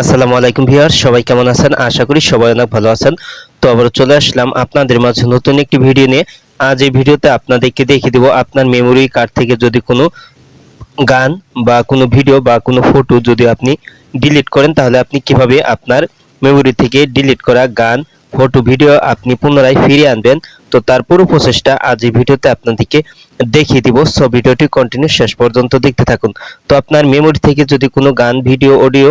আসসালামু আলাইকুম ভিউয়ার সবাই কেমন আছেন? আশা করি সবাই অনেক ভালো আছেন। তো আবার চলে আসলাম আপনাদের মাঝে নতুন একটি ভিডিও নিয়ে। আজ এই ভিডিওতে আপনাদেরকে দেখিয়ে দেব আপনার মেমোরি কার্ড থেকে যদি কোনো গান বা কোনো ভিডিও বা কোনো ফটো যদি আপনি ডিলিট করেন, তাহলে আপনি কীভাবে আপনার মেমোরি থেকে ডিলিট করা গান ফটো ভিডিও আপনি পুনরায় ফিরিয়ে আনবেন, তো তার পুরো প্রসেসটা আজ এই ভিডিওতে আপনাদেরকে দেখিয়ে দিব। সো ভিডিওটি কন্টিনিউ শেষ পর্যন্ত দেখতে থাকুন। তো আপনার মেমোরি থেকে যদি কোনো গান ভিডিও অডিও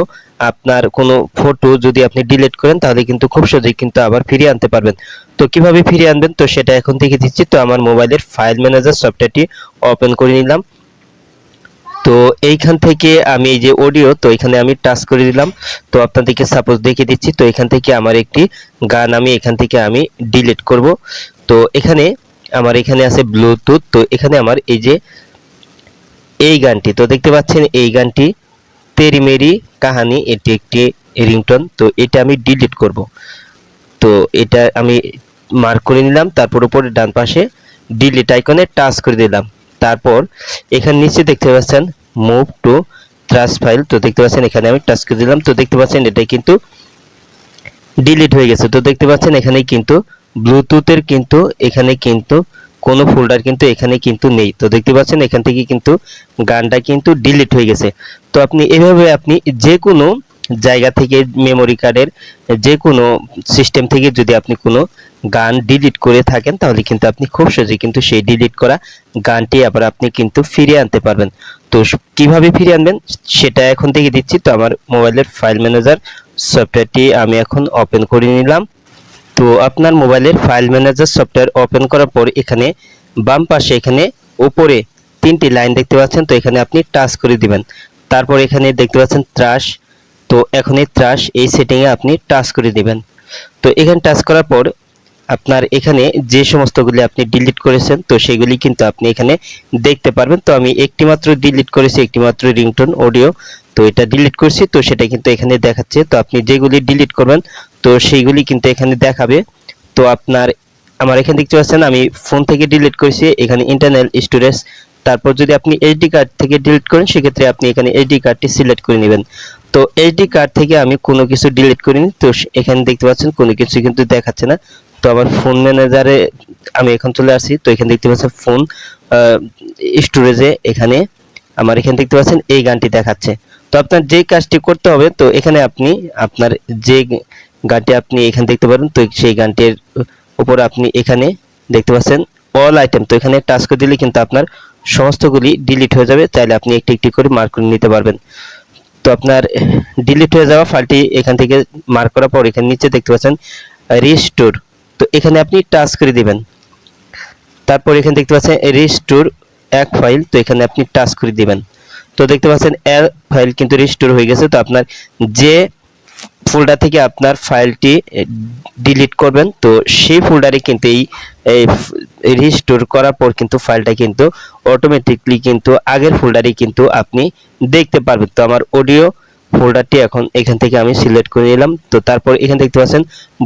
আপনার কোনো ফটো যদি আপনি ডিলিট করেন, তাহলে কিন্তু খুব সহজেই কিন্তু আবার ফিরিয়ে আনতে পারবেন। তো কীভাবে ফিরিয়ে আনবেন? তো সেটা এখন থেকে দিচ্ছি। তো আমার মোবাইলের ফাইল ম্যানেজার সফটওয়্যারটি ওপেন করে নিলাম। তো এইখান থেকে আমি এই যে অডিও তো এখানে আমি টাচ করে দিলাম। তো আপনাদেরকে সাপোজ দেখিয়ে দিচ্ছি, তো এখান থেকে আমার একটি গান আমি এখান থেকে আমি ডিলিট করব। তো এখানে আমার এখানে আছে ব্লুটুথ তো এখানে আমার এই যে এই গানটি, তো দেখতে পাচ্ছেন এই গানটি তেরি মেরি কাহানি, এটি একটি রিংটোন তো এটা আমি ডিলিট করব। তো এটা আমি মার্ক করে নিলাম, তারপর উপরে ডান পাশে ডিলিট আইকনে টাচ করে দিলাম। তারপর এখানে নিচে দেখতে পাচ্ছেন মুভ টু ট্রাস ফাইল তো দেখতে পাচ্ছেন এখানে আমি টাচ করে দিলাম, তো দেখতে পাচ্ছেন এটা কিন্তু ডিলিট হয়ে গেছে। তো দেখতে পাচ্ছেন এখানে কিন্তু ব্লুটুথের কিন্তু এখানে কিন্তু কোনো ফোল্ডার কিন্তু এখানে কিন্তু নেই। তো দেখতে পাচ্ছেন এখান থেকে কিন্তু গানটা কিন্তু ডিলিট হয়ে গেছে। তো আপনি এভাবে আপনি যে কোনো জায়গা থেকে মেমোরি কার্ডের যে কোনো সিস্টেম থেকে যদি আপনি কোনো গান ডিলিট করে থাকেন, তাহলে কিন্তু আপনি খুব সহজে কিন্তু সেই ডিলিট করা গানটি আবার আপনি কিন্তু ফিরিয়ে আনতে পারবেন। তো কীভাবে ফিরিয়ে আনবেন, সেটা এখন থেকে দিচ্ছি। তো আমার মোবাইলের ফাইল ম্যানেজার সফটওয়্যারটি আমি এখন ওপেন করে নিলাম। তো আপনার মোবাইলের ফাইল ম্যানেজার সফটওয়্যার ওপেন করার পর এখানে বাম পাশে এখানে উপরে তিনটি লাইন দেখতে পাচ্ছেন। তো এখানে আপনি টাচ করে দিবেন। তারপর এখানে দেখতে পাচ্ছেন ত্রাস তো এখন এই ত্রাস এই সেটিংয়ে আপনি টাচ করে দিবেন। তো এখানে টাচ করার পর আপনার এখানে যে সমস্তগুলি আপনি ডিলিট করেছেন, তো সেগুলি কিন্তু আপনি এখানে দেখতে পারবেন। তো আমি একটি মাত্র ডিলিট করেছি একটি মাত্র রিংটোন অডিও তো এটা ডিলিট করছি, তো সেটা কিন্তু এখানে দেখাচ্ছে। তো আপনি যেগুলি ডিলিট করবেন, তো সেইগুলি কিন্তু এখানে দেখাবে। তো আপনার, আমার এখানে দেখতে পাচ্ছেন, আমি ফোন থেকে ডিলিট করেছি, এখানে ইন্টারনাল স্টোরেজ তারপর যদি আপনি এইচডি কার্ড থেকে ডিলিট করেন, সেক্ষেত্রে আপনি এখানে এইচডি কার্ডটি সিলেক্ট করে নেবেন। তো এইচডি কার্ড থেকে আমি কোনো কিছু ডিলিট করিনি, তো এখানে দেখতে পাচ্ছেন কোনো কিছু কিন্তু দেখাচ্ছে না। তো আমার ফোন ম্যানেজারে আমি এখন চলে আসি তো এখানে দেখতে পাচ্ছেন ফোন স্টোরেজে এখানে আমার এখানে দেখতে পাচ্ছেন এই গানটি দেখাচ্ছে। তো আপনার যে কাজটি করতে হবে, তো এখানে আপনি আপনার যে গানটি আপনি এখানে দেখতে পারেন, তো সেই গানটির উপর আপনি এখানে দেখতে পাচ্ছেন অল আইটেম তো এখানে টাচ করে দিলে কিন্তু আপনার সমস্তগুলি ডিলিট হয়ে যাবে তাহলে আপনি একটি একটি করে মার্ক করে নিতে পারবেন। তো আপনার ডিলিট হয়ে যাওয়া ফাইলটি এখান থেকে মার্ক করার পর এখানে নিচে দেখতে পাচ্ছেন রিস্টোর তো এখানে আপনি টাচ করে দিবেন। তারপর এখানে দেখতে পাচ্ছেন রিস্টোর এক ফাইল তো এখানে আপনি টাচ করে দিবেন। তো দেখতে পাচ্ছেন এর ফাইল কিন্তু রিস্টোর হয়ে গেছে। তো আপনার যে ফোল্ডার থেকে আপনার ফাইলটি ডিলিট করবেন, তো সেই ফোল্ডারে কিন্তু এই রিস্টোর করার পর কিন্তু ফাইলটা কিন্তু অটোমেটিকলি কিন্তু আগের ফোল্ডারে কিন্তু আপনি দেখতে পারবেন। তো আমার অডিও ফোল্ডারটি এখন এখান থেকে আমি সিলেক্ট করে নিলাম। তো তারপর এখানে দেখতে পাচ্ছেন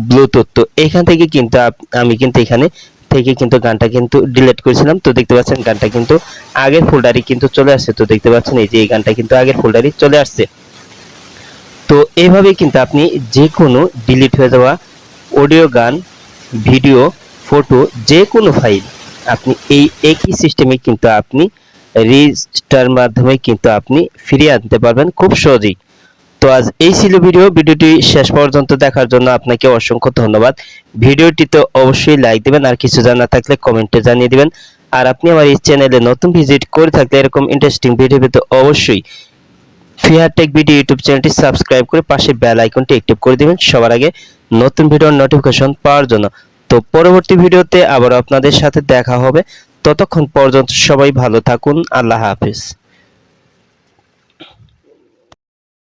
ব্লুটুথ তো এখান থেকে কিন্তু আমি কিন্তু এখানে থেকে কিন্তু গানটা কিন্তু ডিলিট করেছিলাম। তো দেখতে পাচ্ছেন গানটা কিন্তু আগের ফোল্ডারে কিন্তু চলে আসছে। তো দেখতে পাচ্ছেন এই যে এই গানটা কিন্তু আগের ফোল্ডারে চলে আসছে। তো এইভাবে কিন্তু আপনি যে কোনো ডিলিট হয়ে যাওয়া অডিও গান ভিডিও ফটো যে কোনো ফাইল আপনি এই একই সিস্টেমে কিন্তু আপনি রেজিস্টার মাধ্যমে কিন্তু আপনি ফিরিয়ে আনতে পারবেন খুব সহজেই। তো আজ এই ছিল ভিডিও ভিডিওটি শেষ পর্যন্ত দেখার জন্য আপনাকে অসংখ্য ধন্যবাদ। ভিডিওটিতে অবশ্যই লাইক দিবেন, আর কিছু জানা থাকলে কমেন্টে জানিয়ে দিবেন। আর আপনি আমার এই চ্যানেলে নতুন ভিজিট করে থাকলে এরকম ইন্টারেস্টিং ভিডিও পেতে অবশ্যই ফিয়ার টেক ভিডিও ইউটিউব চ্যানেলটি সাবস্ক্রাইব করে পাশে বেল আইকনটি অ্যাক্টিভ করে দিবেন। সবার আগে নতুন ভিডিওর নোটিফিকেশন পাওয়ার জন্য। তো পরবর্তী ভিডিওতে আবার আপনাদের সাথে দেখা হবে। ততক্ষণ পর্যন্ত সবাই ভালো থাকুন। আল্লাহ হাফিজ।